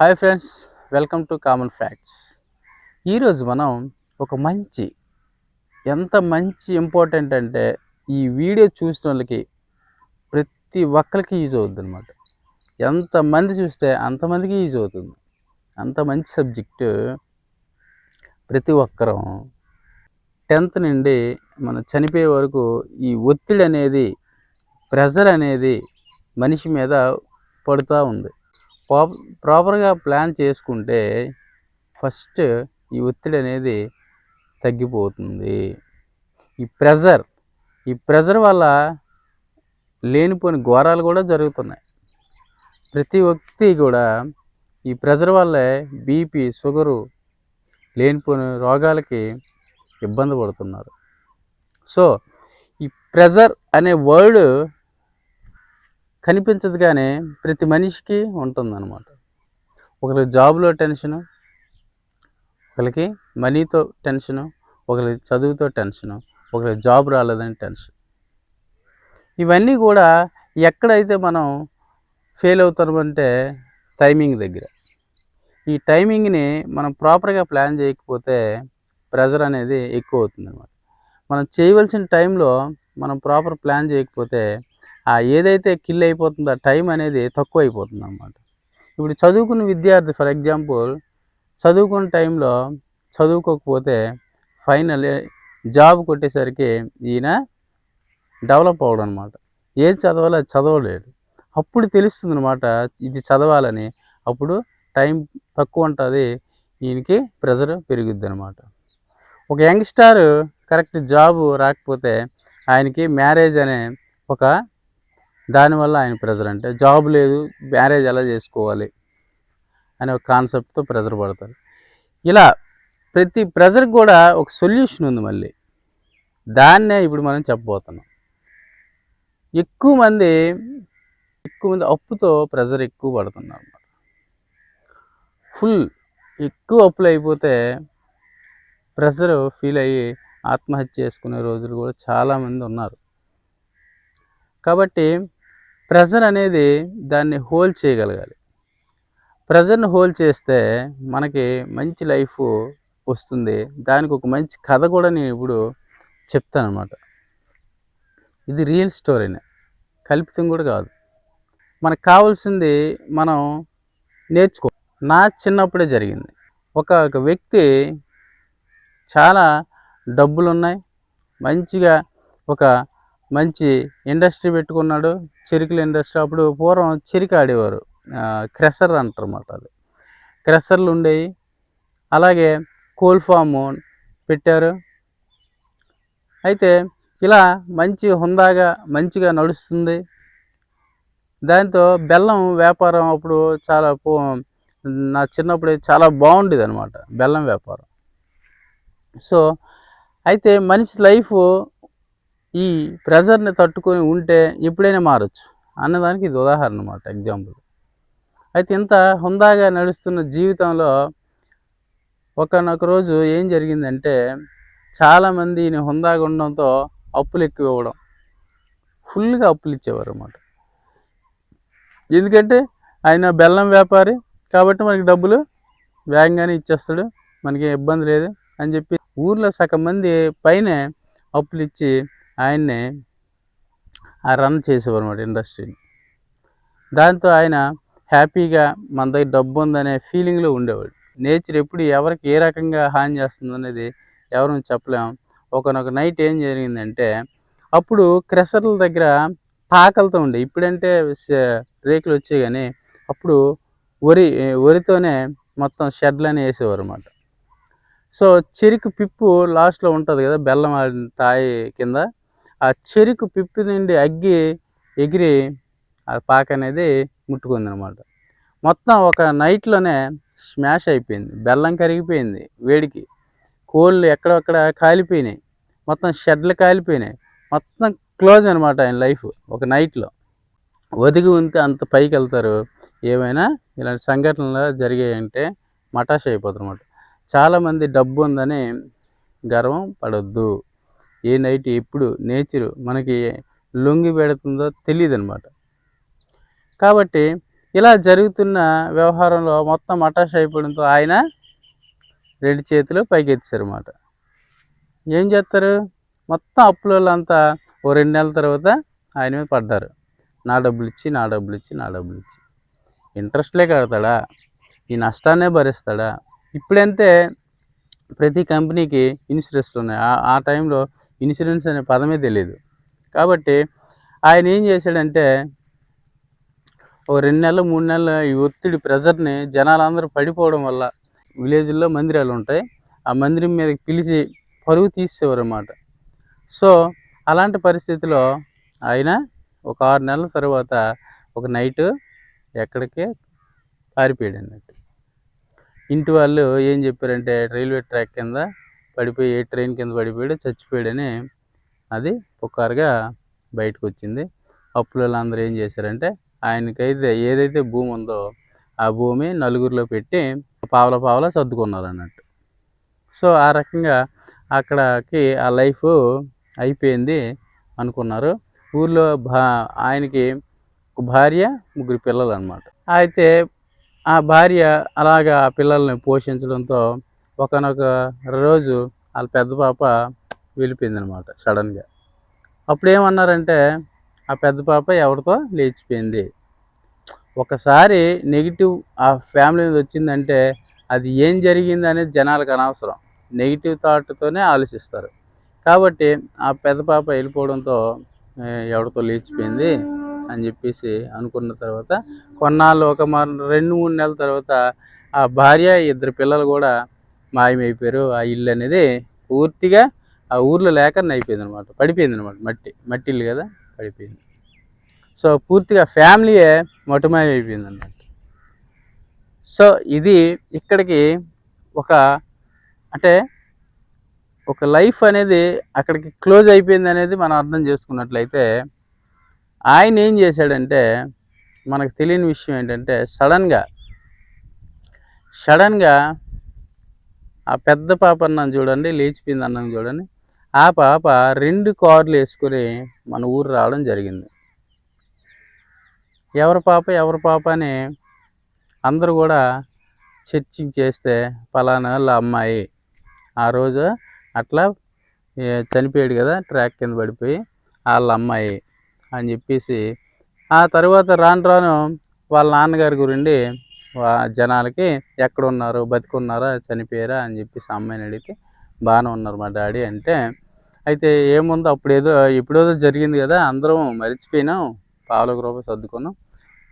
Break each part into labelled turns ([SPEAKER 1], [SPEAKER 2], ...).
[SPEAKER 1] Hi friends welcome to common facts ఈరోజు మనం ఒక మంచి ఎంత మంచి ఇంపార్టెంట్ అంటే ఈ వీడియో చూసిన వాళ్ళకి ప్రతి ఒక్కరికి యూజ్ అవుతుంది అనమాట ఎంతమంది చూస్తే అంతమందికి యూజ్ అవుతుంది. అంత మంచి సబ్జెక్టు ప్రతి ఒక్కరం. టెన్త్ నుండి మనం చనిపోయే వరకు ఈ ఒత్తిడి అనేది ప్రెజర్ అనేది మనిషి మీద పడుతూ ఉంది. ప్రాపర్గా ప్లాన్ చేసుకుంటే ఫస్ట్ ఈ ఒత్తిడి అనేది తగ్గిపోతుంది. ఈ ప్రెజర్ ఈ ప్రెజర్ వల్ల లేనిపోని ఘోరాలు కూడా జరుగుతున్నాయి. ప్రతి వ్యక్తి కూడా ఈ ప్రెజర్ వల్లే బీపీ షుగరు లేనిపోని రోగాలకి ఇబ్బంది పడుతున్నారు. సో ఈ ప్రెజర్ అనే వర్డ్ కనిపించదు కానీ ప్రతి మనిషికి ఉంటుందన్నమాట. ఒకరికి జాబ్లో టెన్షను ఒకరికి మనీతో టెన్షను ఒకరికి చదువుతో టెన్షను ఒకరికి జాబ్ రాలేదని టెన్షన్. ఇవన్నీ కూడా ఎక్కడైతే మనం ఫెయిల్ అవుతామంటే టైమింగ్ దగ్గర. ఈ టైమింగ్ని మనం ప్రాపర్గా ప్లాన్ చేయకపోతే ప్రెజర్ అనేది ఎక్కువ అవుతుంది అనమాట మనం చేయవలసిన టైంలో మనం ప్రాపర్ ప్లాన్ చేయకపోతే ఆ ఏదైతే కిల్ అయిపోతుందో టైం అనేది తక్కువ అయిపోతుంది అనమాట ఇప్పుడు చదువుకున్న విద్యార్థి ఫర్ ఎగ్జాంపుల్ చదువుకున్న టైంలో చదువుకోకపోతే ఫైనల్ జాబ్ కొట్టేసరికి ఈయన డెవలప్ అవ్వడం అనమాట ఏది చదవాలో అది చదవలేడు. అప్పుడు తెలుస్తుంది అనమాట ఇది చదవాలని. అప్పుడు టైం తక్కువ ఉంటుంది ఈయనకి ప్రెజర్ పెరుగుద్ది అనమాట ఒక యంగ్స్టార్ కరెక్ట్ జాబ్ రాకపోతే ఆయనకి మ్యారేజ్ అనే ఒక దానివల్ల ఆయన ప్రెజర్ అంటే జాబ్ లేదు మ్యారేజ్ ఎలా చేసుకోవాలి అనే ఒక కాన్సెప్ట్తో ప్రెజర్ పడతారు. ఇలా ప్రతి ప్రెజర్కి కూడా ఒక సొల్యూషన్ ఉంది మళ్ళీ. దాన్నే ఇప్పుడు మనం చెప్పబోతున్నాం. ఎక్కువ మంది ఎక్కువ మంది అప్పుతో ప్రెజర్ ఎక్కువ పడుతున్నారు అన్నమాట. ఫుల్ ఎక్కువ అప్పులు అయిపోతే ప్రెషర్ ఫీల్ అయ్యి ఆత్మహత్య చేసుకునే రోజులు కూడా చాలామంది ఉన్నారు. కాబట్టి ప్రెజర్ అనేది దాన్ని హోల్డ్ చేయగలగాలి. ప్రెజర్ని హోల్డ్ చేస్తే మనకి మంచి లైఫ్ వస్తుంది. దానికి ఒక మంచి కథ కూడా నేను ఇప్పుడు చెప్తానమాట ఇది రియల్ స్టోరీనే. కల్పితం కూడా కాదు. మనకు కావాల్సింది మనం నేర్చుకో నా చిన్నప్పుడే జరిగింది. ఒక వ్యక్తి చాలా డబ్బులు ఉన్నాయి మంచిగా ఒక మంచి ఇండస్ట్రీ పెట్టుకున్నాడు చిరుకుల ఇండస్ట్రీ. అప్పుడు పూర్వం చిరిక ఆడేవారు. క్రెసర్ అంటారన్నమాట అది. క్రెసర్లు ఉండేవి. అలాగే కోల్ ఫామ్ పెట్టారు. అయితే ఇలా మంచి హుందాగా మంచిగా నడుస్తుంది. దాంతో బెల్లం వ్యాపారం అప్పుడు చాలా నా చిన్నప్పుడు చాలా బాగుండేది అనమాట బెల్లం వ్యాపారం. సో అయితే మనిషి లైఫ్ ఈ ప్రెజర్ని తట్టుకొని ఉంటే ఎప్పుడైనా మారచ్చు. అన్నదానికి ఇది ఉదాహరణ అనమాట ఎగ్జాంపుల్. అయితే ఇంత హుందాగా నడుస్తున్న జీవితంలో ఒకనొక రోజు ఏం జరిగిందంటే చాలామంది ఈయన హుందాగా ఉండడంతో అప్పులు ఎక్కువ ఇవ్వడం ఫుల్గా అప్పులు ఇచ్చేవారు అన్నమాట. ఎందుకంటే ఆయన బెల్లం వ్యాపారి కాబట్టి మనకి డబ్బులు వేగంగానే ఇచ్చేస్తాడు మనకి ఇబ్బంది లేదు అని చెప్పి ఊర్లో సగం మంది పైనే అప్పులు ఇచ్చి ఆయన్నే ఆ రన్ చేసేవారు అనమాట ఇండస్ట్రీని. దాంతో ఆయన హ్యాపీగా మన దగ్గర డబ్బు ఉందనే ఫీలింగ్లో ఉండేవాడు. నేచర్ ఎప్పుడు ఎవరికి ఏ రకంగా హాని చేస్తుంది అనేది ఎవరు చెప్పలేము ఒకనొక నైట్ ఏం జరిగిందంటే అప్పుడు క్రెషర్ల దగ్గర పాకలతో ఉండే ఇప్పుడంటే రేకులు వచ్చాయి కానీ అప్పుడు వరి వరితోనే మొత్తం షెడ్లని వేసేవారు అనమాట సో చెరుకు పిప్పు లాస్ట్లో ఉంటుంది కదా బెల్లం తాయి కింద ఆ చెరుకు పిప్పి నుండి అగ్గి ఎగిరి ఆ పాక అనేది ముట్టుకుంది అనమాట మొత్తం ఒక నైట్లోనే స్మాష్ అయిపోయింది. బెల్లం కరిగిపోయింది వేడికి. కోళ్ళు ఎక్కడెక్కడ కాలిపోయినాయి. మొత్తం షెడ్లు కాలిపోయినాయి. మొత్తం క్లోజ్ అనమాట ఆయన లైఫ్ ఒక నైట్లో ఒదిగి ఉంటే అంత పైకి వెళ్తారు. ఏమైనా ఇలాంటి సంఘటనలు జరిగాయంటే మటాష్ అయిపోతారు అనమాట చాలామంది డబ్బు ఉందని గర్వం పడొద్దు. ఏ నైట్ ఎప్పుడు నేచరు మనకి లొంగి పెడుతుందో తెలియదు అనమాట కాబట్టి ఇలా జరుగుతున్న వ్యవహారంలో మొత్తం అటాచ్ అయిపోవడంతో ఆయన రెండు చేతులు పైకి ఎత్తారన్నమాట ఏం చేస్తారు? మొత్తం అప్పులంతా వాళ్ళంతా ఓ రెండు నెలల తర్వాత ఆయన మీద పడ్డారు. నా డబ్బులు ఇచ్చి నా డబ్బులు ఇచ్చి నా డబ్బులు ఇచ్చి. ఇంట్రెస్ట్లే కడతాడా? ఈ నష్టాన్నే భరిస్తాడా? ఇప్పుడంతే ప్రతి కంపెనీకి ఇన్సూరెన్స్లు ఉన్నాయి. ఆ- ఆ టైంలో ఇన్సూరెన్స్ అనే పదమే తెలియదు కాబట్టి ఆయన ఏం చేశాడంటే ఓ రెండు నెలలు మూడు నెలలు ఈ ఒత్తిడి ప్రెజర్ని జనాలందరూ పడిపోవడం వల్ల విలేజ్లో మందిరాలు ఉంటాయి. ఆ మందిరం మీదకి పిలిచి పరుగు తీసేవారు అన్నమాట సో అలాంటి పరిస్థితిలో ఆయన ఒక ఆరు నెలల తర్వాత ఒక నైట్ ఎక్కడికి పారిపోయాడు అన్నట్టు. ఇంటి వాళ్ళు ఏం చెప్పారంటే రైల్వే ట్రాక్ కింద పడిపోయి ఏ ట్రైన్ కింద పడిపోయాడు చచ్చిపోయాడని అది పుకారుగా బయటకు వచ్చింది అప్పుల వాళ్ళందరూ ఏం చేశారంటే ఆయనకైతే ఏదైతే భూమి ఉందో ఆ భూమి నలుగురిలో పెట్టి పావల పావల సర్దుకున్నారు అన్నట్టు సో ఆ రకంగా అక్కడికి ఆ లైఫ్ అయిపోయింది అనుకున్నారు. ఊర్లో భా ఆయనకి భార్య ముగ్గురు పిల్లలు అనమాట అయితే ఆ భార్య అలాగా ఆ పిల్లల్ని పోషించడంతో ఒకనొక రోజు వాళ్ళ పెద్ద పాప వెళ్ళిపోయింది అనమాట సడన్గా. అప్పుడు ఏమన్నారంటే ఆ పెద్ద పాప ఎవరితో లేచిపోయింది? ఒకసారి నెగిటివ్ ఆ ఫ్యామిలీ మీద వచ్చిందంటే అది ఏం జరిగింది అనేది జనాలకు అనవసరం. నెగిటివ్ థాట్తోనే ఆలోచిస్తారు. కాబట్టి ఆ పెద్ద పాప వెళ్ళిపోవడంతో ఎవరితో లేచిపోయింది? అని చెప్పేసి అనుకున్న తర్వాత కొన్నాళ్ళు ఒక రెండు మూడు నెలల తర్వాత ఆ భార్య ఇద్దరు పిల్లలు కూడా మాయమైపోయారు. ఆ ఇల్లు అనేది పూర్తిగా ఆ ఊర్లో లేకుండా అయిపోయింది అనమాట పడిపోయింది అనమాట మట్టి మట్టి ఇల్లు కదా పడిపోయింది. సో పూర్తిగా ఫ్యామిలీయే మొట్టమాయమైపోయింది అయిపోయింది అన్నమాట సో ఇది ఇక్కడికి ఒక అంటే ఒక లైఫ్ అనేది అక్కడికి క్లోజ్ అయిపోయింది అనేది మనం అర్థం చేసుకున్నట్లయితే ఆయన ఏం చేశాడంటే మనకు తెలియని విషయం ఏంటంటే సడన్గా సడన్గా ఆ పెద్ద పాప అన్నాను చూడండి లేచిపోయింది అన్నాను చూడండి ఆ పాప రెండు కార్లు వేసుకొని మన ఊరు రావడం జరిగింది. ఎవరి పాప ఎవరి పాప అని అందరూ కూడా చర్చింగ్ చేస్తే పలానా వాళ్ళ అమ్మాయి ఆ రోజు అట్లా చనిపోయాడు కదా ట్రాక్ కింద పడిపోయి వాళ్ళ అమ్మాయి అని చెప్పేసి ఆ తర్వాత రాను రాను వాళ్ళ నాన్నగారి గురించి వా- జనాలకి ఎక్కడున్నారు బతికున్నారా చనిపోయారా అని చెప్పేసి అమ్మాయిని అడిగితే బాగానే ఉన్నారు మా డాడీ అంటే. అయితే ఏముందో అప్పుడేదో ఇప్పుడేదో జరిగింది కదా అందరం మర్చిపోయినాం పావులకు రూపాయి సర్దుకున్నాం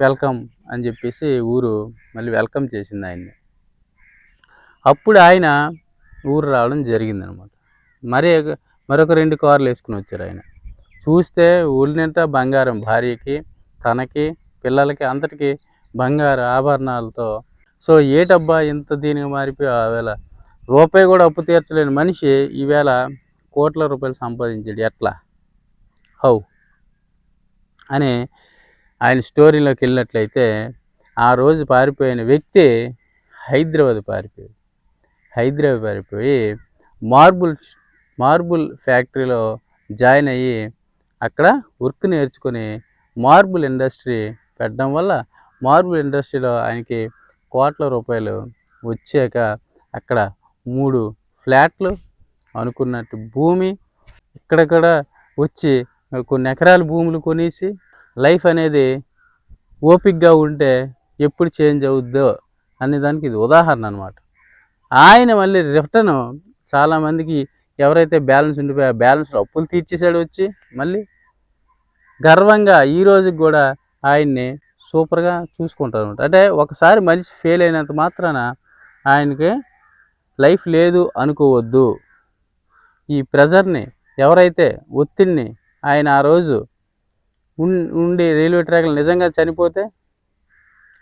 [SPEAKER 1] వెల్కమ్ అని చెప్పేసి ఊరు మళ్ళీ వెల్కమ్ చేసింది ఆయన్ని. అప్పుడు ఆయన ఊరు రావడం జరిగిందనమాట. మరి మరొక రెండు కార్లు వేసుకుని వచ్చారు ఆయన. చూస్తే ఊళ్ళినంత బంగారం భార్యకి తనకి పిల్లలకి అంతటికి బంగారు ఆభరణాలతో. సో ఏటబ్బా ఇంత దీనికి మారిపోయి ఆవేళ రూపాయి కూడా అప్పు తీర్చలేని మనిషి ఈవేళ కోట్ల రూపాయలు సంపాదించాడు ఎట్లా? హౌ? అని ఆయన స్టోరీలోకి వెళ్ళినట్లయితే ఆ రోజు పారిపోయిన వ్యక్తి హైదరాబాద్ పారిపోయాడు. హైదరాబాద్ పారిపోయి మార్బుల్ మార్బుల్ ఫ్యాక్టరీలో జాయిన్ అయ్యి అక్కడ వర్క్ నేర్చుకొని మార్బుల్ ఇండస్ట్రీ పెట్టడం వల్ల మార్బుల్ ఇండస్ట్రీలో ఆయనకి కోట్ల రూపాయలు వచ్చాక అక్కడ మూడు ఫ్లాట్లు అనుకున్నట్టు భూమి ఇక్కడక్కడ వచ్చి కొన్ని ఎకరాల భూములు కొనేసి లైఫ్ అనేది ఓపిక్గా ఉంటే ఎప్పుడు చేంజ్ అవుద్దో అనే దానికి ఇది ఉదాహరణ అనమాట ఆయన మళ్ళీ రిటర్న్ చాలామందికి ఎవరైతే బ్యాలెన్స్ ఉండిపోయా ఆ బ్యాలెన్స్లో అప్పులు తీర్చేశాడు వచ్చి మళ్ళీ గర్వంగా ఈ రోజుకి కూడా ఆయన్ని సూపర్గా చూసుకుంటారు అనమాట. అంటే ఒకసారి మనిషి ఫెయిల్ అయినంత మాత్రాన ఆయనకి లైఫ్ లేదు అనుకోవద్దు. ఈ ప్రెజర్ని ఎవరైతే ఒత్తిడిని ఆయన ఆ రోజు ఉండి రైల్వే ట్రాక్లు నిజంగా చనిపోతే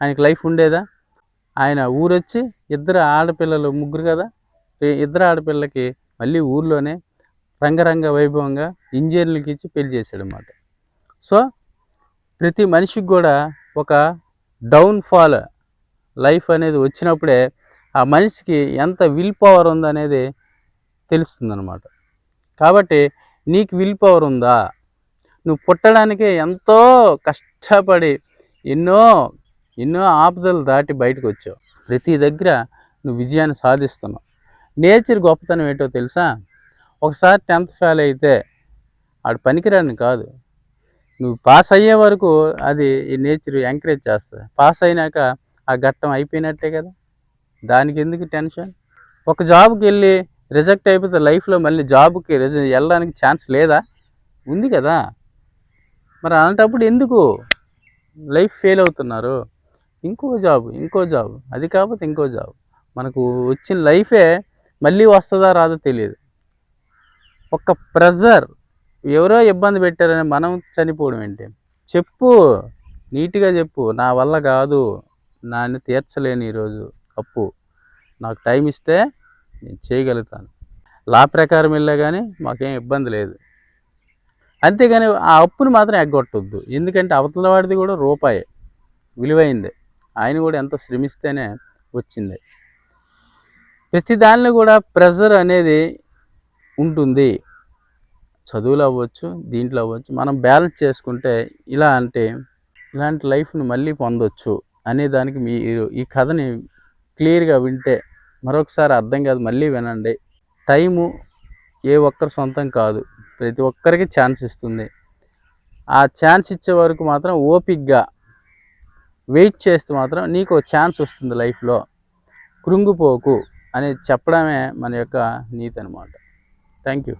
[SPEAKER 1] ఆయనకి లైఫ్ ఉండేదా? ఆయన ఊరొచ్చి ఇద్దరు ఆడపిల్లలు ముగ్గురు కదా? ఇద్దరు ఆడపిల్లకి మళ్ళీ ఊర్లోనే రంగరంగ వైభవంగా ఇంజనీర్లకి ఇచ్చి పెళ్ళి చేశాడు అన్నమాట సో ప్రతి మనిషికి కూడా ఒక డౌన్ఫాల్ లైఫ్ అనేది వచ్చినప్పుడే ఆ మనిషికి ఎంత విల్ పవర్ ఉందనేది తెలుస్తుందన్నమాట. కాబట్టి నీకు విల్ పవర్ ఉందా? నువ్వు పుట్టడానికి ఎంతో కష్టపడి ఎన్నో ఎన్నో ఆపదలు దాటి బయటకు వచ్చావు. ప్రతి దగ్గర నువ్వు విజయాన్ని సాధిస్తున్నావు. నేచర్ గొప్పతనం ఏంటో తెలుసా? ఒకసారి టెన్త్ ఫెయిల్ అయితే ఆడు పనికిరాని కాదు. నువ్వు పాస్ అయ్యే వరకు అది ఈ నేచర్ ఎంకరేజ్ చేస్తుంది. పాస్ అయినాక ఆ ఘట్టం అయిపోయినట్టే కదా? దానికి ఎందుకు టెన్షన్? ఒక జాబ్కి వెళ్ళి రిజెక్ట్ అయిపోతే లైఫ్లో మళ్ళీ జాబ్కి రిజెక్ట్ వెళ్ళడానికి ఛాన్స్ లేదా? ఉంది కదా? మరి అలాంటప్పుడు ఎందుకు లైఫ్ ఫెయిల్ అవుతున్నారు? ఇంకో జాబ్ ఇంకో జాబ్ అది కాకపోతే ఇంకో జాబ్. మనకు వచ్చిన లైఫే మళ్ళీ వస్తుందా రాదో తెలియదు. ఒక ప్రెజర్ ఎవరో ఇబ్బంది పెట్టారని మనం చనిపోవడం ఏంటి? చెప్పు నీట్గా చెప్పు. నా వల్ల కాదు. నాన్ని తీర్చలేను ఈరోజు అప్పు. నాకు టైం ఇస్తే నేను చేయగలుగుతాను. లా ప్రకారం వెళ్ళా కానీ మాకేం ఇబ్బంది లేదు. అంతేగాని ఆ అప్పుని మాత్రం ఎగ్గొట్టొద్దు. ఎందుకంటే అవతల వాడిది కూడా రూపాయి. విలువైంది. ఆయన కూడా ఎంతో శ్రమిస్తేనే వచ్చింది. ప్రతి దానిలో కూడా ప్రెజర్ అనేది ఉంటుంది. చదువులు అవ్వచ్చు దీంట్లో అవ్వచ్చు. మనం బ్యాలెన్స్ చేసుకుంటే ఇలా అంటే ఇలాంటి లైఫ్ని మళ్ళీ పొందొచ్చు అనే దానికి మీరు ఈ కథని క్లియర్గా వింటే మరొకసారి అర్థం కాదు మళ్ళీ వినండి. టైము ఏ ఒక్కరి సొంతం కాదు. ప్రతి ఒక్కరికి ఛాన్స్ ఇస్తుంది. ఆ ఛాన్స్ ఇచ్చే వరకు మాత్రం ఓపిక్గా వెయిట్ చేస్తే మాత్రం నీకు ఛాన్స్ వస్తుంది లైఫ్లో. కృంగిపోకు. అనేది చెప్పడమే మన యొక్క నీతి అనమాట థ్యాంక్ యూ